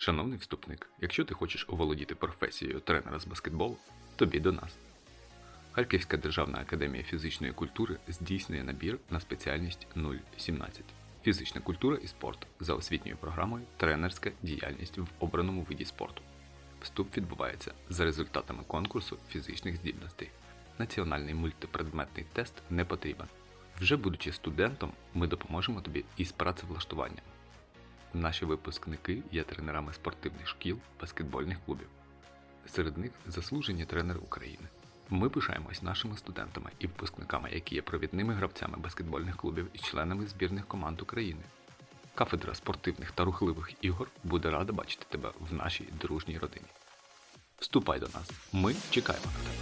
Шановний вступник, якщо ти хочеш оволодіти професією тренера з баскетболу, тобі до нас. Харківська державна академія фізичної культури здійснює набір на спеціальність 017 фізична культура і спорт за освітньою програмою Тренерська діяльність в обраному виді спорту. Вступ відбувається за результатами конкурсу фізичних здібностей. Національний мультипредметний тест не потрібен. Вже будучи студентом, ми допоможемо тобі із працевлаштуванням. Наші випускники є тренерами спортивних шкіл, баскетбольних клубів. Серед них заслужені тренери України. Ми пишаємось нашими студентами і випускниками, які є провідними гравцями баскетбольних клубів і членами збірних команд України. Кафедра спортивних та рухливих ігор буде рада бачити тебе в нашій дружній родині. Вступай до нас, ми чекаємо на тебе.